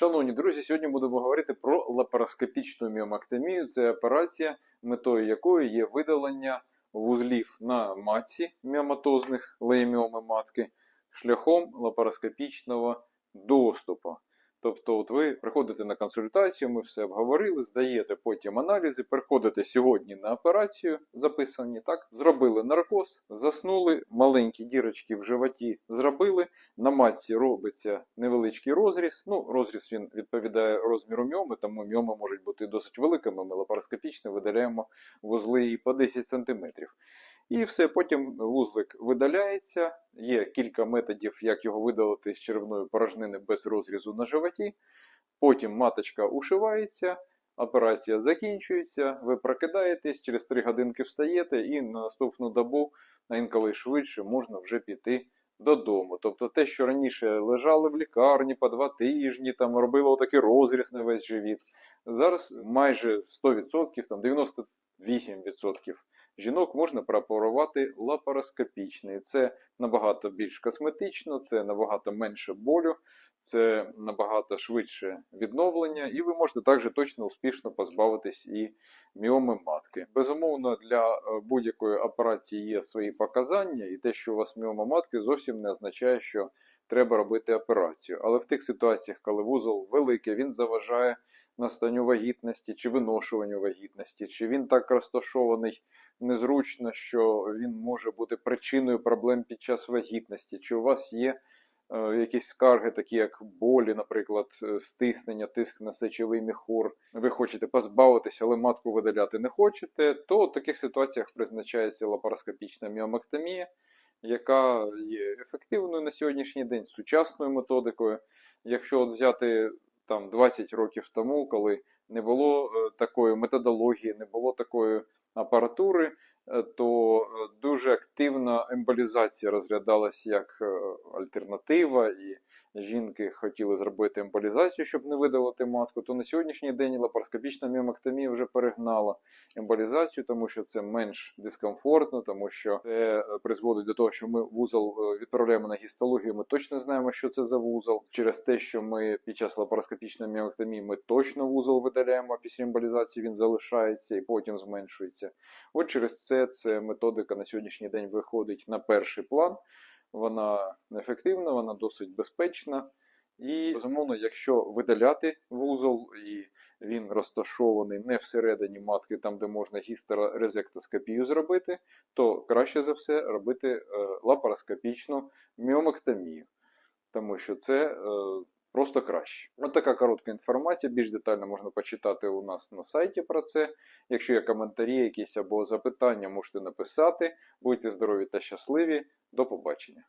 Шановні друзі, сьогодні будемо говорити про лапароскопічну міомактомію. Це операція, метою якої є видалення вузлів на матці міоматозних леєміоми матки шляхом лапароскопічного доступу. Тобто, от ви приходите на консультацію, ми все обговорили, здаєте потім аналізи, приходите сьогодні на операцію, записані, так? Зробили наркоз, заснули, маленькі дірочки в животі зробили. На матці робиться невеличкий розріз. Ну, розріз він відповідає розміру міоми, тому міоми можуть бути досить великими. Ми лапароскопічно видаляємо вузли і по 10 см. І все, потім вузлик видаляється. Є кілька методів, як його видалити з черевної порожнини без розрізу на животі. Потім маточка ушивається, операція закінчується, ви прокидаєтесь, через 3 годинки встаєте, і на наступну добу, інколи швидше, можна вже піти додому. Тобто те, що раніше лежали в лікарні по 2 тижні, там робили отакий розріз на весь живіт. Зараз майже 100%, там 98% жінок можна прооперувати лапароскопічно. Це набагато більш косметично, це набагато менше болю, це набагато швидше відновлення, і ви можете також точно успішно позбавитись і міоми матки. Безумовно, для е, будь-якої операції є свої показання, і те, що у вас міома матки, зовсім не означає, що треба робити операцію. Але в тих ситуаціях, коли вузол великий, він заважає настанню вагітності чи виношуванню вагітності, чи він так розташований незручно, що він може бути причиною проблем під час вагітності, чи у вас є е, якісь скарги, такі як болі, наприклад, е, стиснення, тиск на сечовий міхур, ви хочете позбавитися, але матку видаляти не хочете, то в таких ситуаціях призначається лапароскопічна міомектомія, яка є ефективною на сьогоднішній день, сучасною методикою. Якщо от взяти там 20 років тому, коли не було е, такої методології, не було такої апаратури, е, то е, дуже активна емболізація розглядалася як альтернатива, і жінки хотіли зробити емболізацію, щоб не видалити матку. То на сьогоднішній день лапароскопічна міомектомія вже перегнала емболізацію, тому що це менш дискомфортно, тому що це е, призводить до того, що ми вузол е, відправляємо на гістологію. Ми точно знаємо, що це за вузол. Через те, що ми під час лапароскопічної міомектомії ми точно вузол видаляємо, а після емболізації він залишається і потім зменшується. От через це ця методика на сьогоднішній день виходить на перший план. Вона ефективна, вона досить безпечна. І, безумовно, якщо видаляти вузол, і він розташований не всередині матки, там, де можна гістерорезектоскопію зробити, то краще за все робити е, лапароскопічну міомектомію, тому що це е, просто краще. От така коротка інформація. Більш детально можна почитати у нас на сайті про це. Якщо є коментарі, якісь або запитання, можете написати. Будьте здорові та щасливі. До побачення.